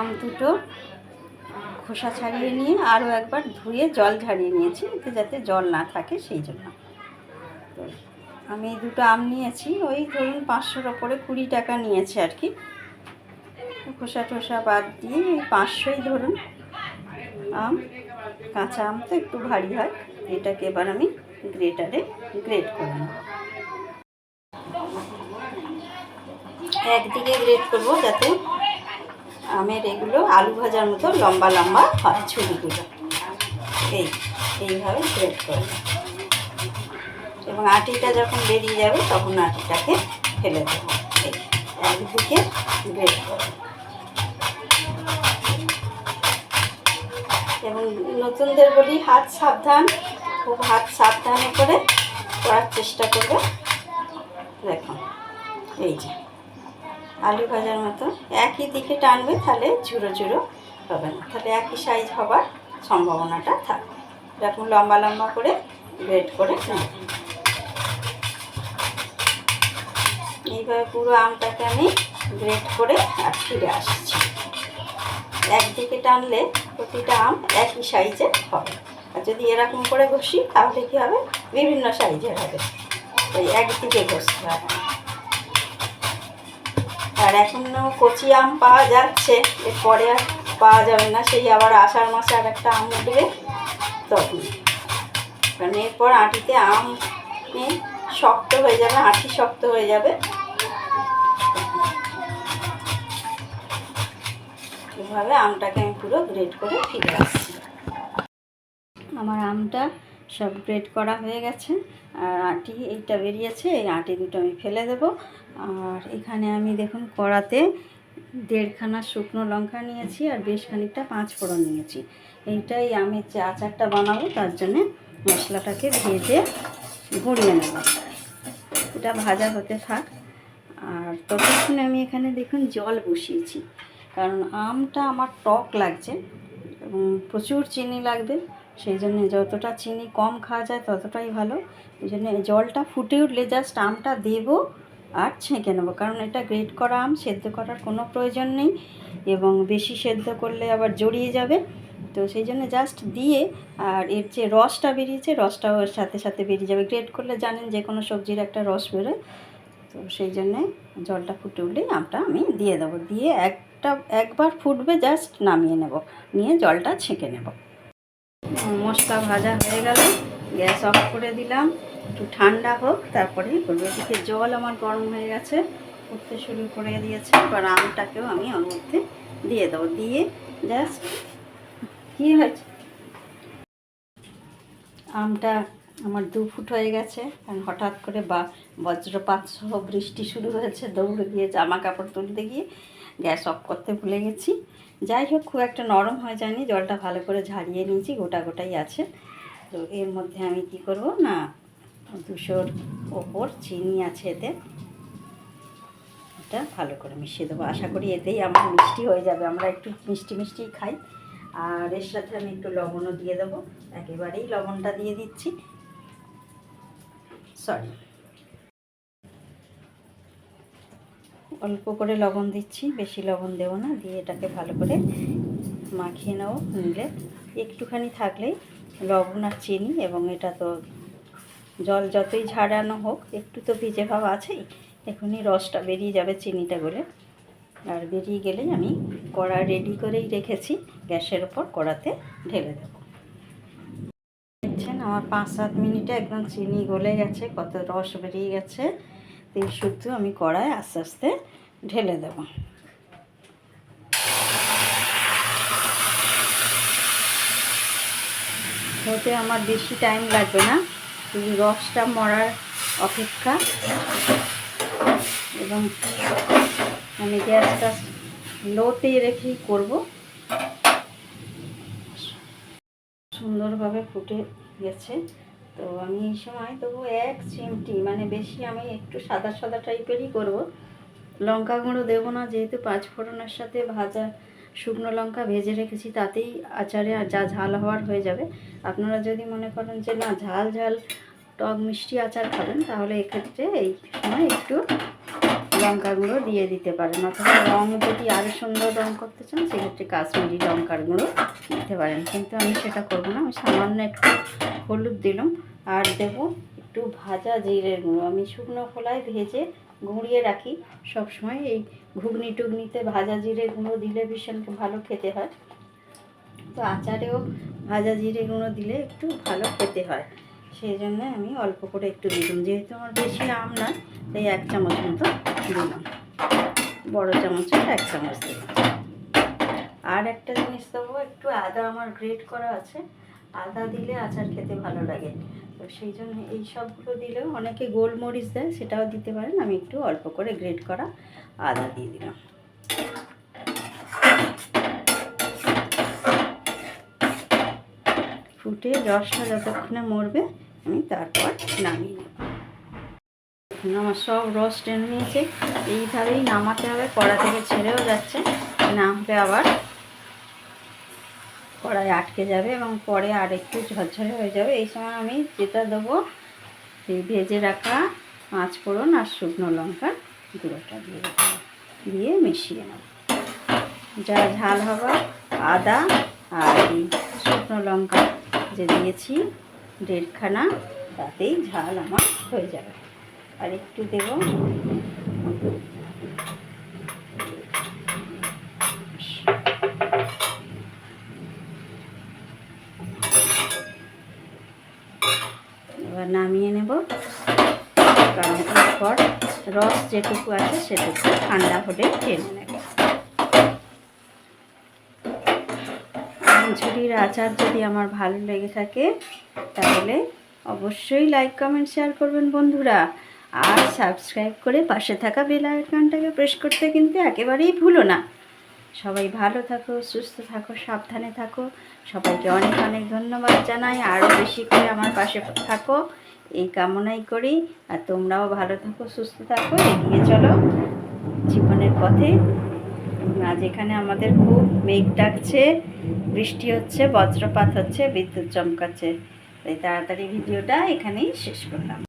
আম দুটো, খোসা ছাড়িয়ে নিয়ে আরও একবার ধুয়ে জল ঝাড়িয়ে নিয়েছি, এতে যাতে জল না থাকে সেই জন্য। তো আমি দুটো আম নিয়েছি, ওই ধরুন পাঁচশোর ওপরে কুড়ি টাকা নিয়েছে আর কি। খোসা টোসা বাদ দিয়ে এই পাঁচশোই ধরুন আম, কাঁচা আম তো একটু ভারী হয়, এটাকে এবার আমি গ্রেটারে গ্রেট করে নেব। একদিকে গ্রেট করব যাতে আমের এগুলো আলু ভাজার মতো লম্বা লম্বা হয় ছুরিগুলো। এই, এইভাবে গ্রেট করে এবং আটিটা যখন বেরিয়ে যাবে তখন আটিটাকে ফেলে দেবো। এই, একদিকে গ্রেট করে এবং নতুনদের বলি হাত সাবধান, খুব হাত সাবধানে করে করার চেষ্টা করবে। দেখুন, এই যে। আলু ভাজার মতো। একই দিকে টানবে, তাহলে ঝুড়ো ঝুড়ো হবে না। তাহলে একই সাইজ হবার সম্ভাবনাটা থাকবে এরকম লম্বা লম্বা করে গ্রেড করে এইভাবে পুরো আমটাকে আমি গ্রেড করে আর ফিরে আসছি। একদিকে টানলে প্রতিটা আম একই সাইজের হবে। আর যদি এরকম করে ঘষি তাহলে কী হবে? বিভিন্ন সাইজের হবে। ওই একদিকে ঘষতে হবে। আর এখনও কচি আম পাওয়া যাচ্ছে। এরপরে আর পাওয়া যাবে না, সেই আবার আষাঢ় মাসে আর একটা আম উঠবে তখন। কারণ এরপর আঁটিতে আম শক্ত হয়ে যাবে, আঁটি শক্ত হয়ে যাবে। এভাবে আমটাকে আমি পুরো গ্রেড করে ফিরে আসছি। আমার আমটা সব গ্রেড করা হয়ে গেছে, আর আটি এইটা বেরিয়েছে, এই আটি দুটো আমি ফেলে দেব। আর এখানে আমি দেখুন কড়াতে দেড়খানা শুকনো লঙ্কা নিয়েছি আর বেশ খানিকটা পাঁচ ফোড়ন নিয়েছি। এইটাই আমি যে আচারটা বানাবো, তার জন্যে মশলাটাকে ভেজে গুঁড়িয়ে নেব। এটা ভাজা হতে থাক। আর ততক্ষণে আমি এখানে দেখুন জল বসিয়েছি, কারণ আমটা আমার টক লাগছে এবং প্রচুর চিনি লাগবে, সেই জন্য যতটা চিনি কম খাওয়া যায় ততটাই ভালো। এই জন্য জলটা ফুটে উঠলে জাস্ট আমটা দেবো আর ছেঁকে নেব। কারণ এটা গ্রেট করা আম, সেদ্ধ করার কোনো প্রয়োজন নেই এবং বেশি সেদ্ধ করলে আবার জড়িয়ে যাবে। তো সেই জন্য জাস্ট দিয়ে আর এর যে রসটা বেরিয়েছে, রসটাও এর সাথে সাথে বেরিয়ে যাবে। গ্রেট করলে জানেন যে কোনো সবজির একটা রস বেরোয়। তো সেই জন্যে জলটা ফুটে উঠলেই আমটা আমি দিয়ে দেবো। দিয়ে একটা, একবার ফুটবে জাস্ট নামিয়ে নেব। নিয়ে জলটা ছেঁকে নেব। মশলা ভাজা হয়ে গেল। গ্যাস অফ করে দিলাম। একটু ঠান্ডা হোক, তারপরে করব এদিকে জল আমার গরম হয়ে গেছে, উঠতে শুরু করে দিয়েছে। এবার আমটাকেও আমি ওর মধ্যে দিয়ে দেবো। দিয়ে জাস্ট কী হয়েছে? আমটা আমার দু ফুট হয়ে গেছে কারণ হঠাৎ করে বা বজ্রপাত সহ বৃষ্টি শুরু হয়েছে, দৌড়ে গিয়ে জামা কাপড় তুলতে গিয়ে গ্যাস অফ করতে ভুলে গেছি। যাই হোক, খুব একটা নরম হয়ে যায়নি, জলটা ভালো করে ঝারিয়ে নিয়েছি, গোটা গোটাই আছে। তো এর মধ্যে আমি কি করব না দুশোর ওপর চিনি আছে এতে। এটা ভালো করে মিশিয়ে দেবো। আশা করি এতেই আমার মিষ্টি হয়ে যাবে। আমরা একটু মিষ্টি মিষ্টি খাই। আর এর সাথে আমি একটু লবণও দিয়ে দেবো। একেবারেই লবণটা দিয়ে দিচ্ছি। সরি অল্প করে লবণ দিচ্ছি। বেশি লবণ দেবো না। দিয়ে এটাকে ভালো করে মাখিয়ে নেব। নিলে একটুখানি থাকলেই লবণ আর চিনি এবং এটা তো জল যতই ঝাড়ানো হোক, একটু তো ভিজে ভাব আছেই। এখনই রসটা বেরিয়ে যাবে চিনিটা গলে। আর বেরিয়ে গেলেই আমি কড়া রেডি করেই রেখেছি। গ্যাসের ওপর কড়াতে ঢেলে দেবো। দেখছেন, আমার পাঁচ সাত মিনিটে একদম চিনি গলে গেছে, কত রস বেরিয়ে গেছে। তেল শুদ্ধ আমি কড়ায় আস্তে আস্তে ঢেলে দেব। হতে আমার বেশি টাইম লাগবে না। রসটা মরার অপেক্ষা। এবং আমি গ্যাসটা লোতে রেখেই করব। সুন্দরভাবে ফুটে গেছে। তো আমি এই সময় তবু এক চিমটি মানে বেশি আমি একটু সাদা সাদা টাইপেরই করব। লঙ্কা গুঁড়ো দেবো না, যেহেতু পাঁচ ফোড়নের সাথে ভাজা শুকনো লঙ্কা ভেজে রেখেছি, তাতেই আচারে যা ঝাল হওয়ার হয়ে যাবে। আপনারা যদি মনে করেন যে না, ঝাল ঝাল টক মিষ্টি আচার খাবেন, তাহলে এক্ষেত্রে এই সময় একটু লঙ্কার গুঁড়ো দিয়ে দিতে পারেন। অথবা রং যদি আরও সুন্দর রং করতে চান, সেক্ষেত্রে কাশ্মীরি লঙ্কার গুঁড়ো দিতে পারেন। কিন্তু আমি সেটা করব না, আমি সামান্য একটু হলুদ দিলাম আর দেবো একটু ভাজা জিরের গুঁড়ো। আমি শুকনো খোলায় ভেজে গুঁড়িয়ে রাখি। সবসময় এই ঘুগনি টুগনিতে ভাজা জিরে গুঁড়ো দিলে ভীষণ ভালো খেতে হয়। তো আচারেও ভাজা জিরে গুঁড়ো দিলে একটু ভালো খেতে হয়। সেই জন্য আমি অল্প করে একটু দিলাম। যেহেতু আমার বেশি আম না, তাই এক চামচ মতো দিলাম। বড় চামচের এক চামচ দিলাম। আর একটা জিনিস দেবো, একটু আদা আমার গ্রেট করা আছে। আদা দিলে আচার খেতে ভালো লাগে। তো সেই জন্য এই সবগুলো দিলেও অনেকে গোলমরিচ দেয়, সেটাও দিতে পারেন। আমি একটু অল্প করে গ্রেট করা আদা দিয়ে দিলাম। ফুটে রসটা যতক্ষণে মরবে, আমি তারপর নামিয়ে নেব। আমার সব রস টেনে নিয়েছে। এইভাবেই নামাতে হবে, কড়া থেকে ছেড়েও যাচ্ছে। নামবে আবার কড়াই আটকে যাবে এবং পরে আর একটু ঝরঝরে হয়ে যাবে। এই সময় আমি যেটা দেবো সেই ভেজে রাখা পাঁচ ফোড়ন আর শুকনো লঙ্কা গুঁড়োটা দিয়ে দিয়ে মিশিয়ে নেব। যা ঝাল হবে, আদা আর এই শুকনো লঙ্কা যে দিয়েছি। দেড়খানা, তাতেই ঝাল আমার হয়ে যাবে। আর একটু দেবো। এবার নামিয়ে নেব। কারণ রস যেটুকু আছে, সেটুকু ঠান্ডা হলে টেনে নেব। ঝুড়ির আচার যদি আমার ভালো লেগে থাকে, তাহলে অবশ্যই লাইক কমেন্ট শেয়ার করবেন বন্ধুরা। আর সাবস্ক্রাইব করে পাশে থাকা বেল আইকনটাকে প্রেস করতে কিন্তু একেবারেই ভুলো না। সবাই ভালো থাকো, সুস্থ থাকো, সাবধানে থাকো। সবাইকে অনেক অনেক ধন্যবাদ জানাই। আরও বেশি করে আমার পাশে থাকো। এই কামনাই করি। আর তোমরাও ভালো থাকো, সুস্থ থাকো। এগিয়ে চলো জীবনের পথে। আজ এখানে আমাদের খুব মেঘ ডাকছে, বৃষ্টি হচ্ছে, বজ্রপাত হচ্ছে, বিদ্যুৎ চমকাচ্ছে। তাই তাড়াতাড়ি ভিডিওটা এখানেই শেষ করলাম।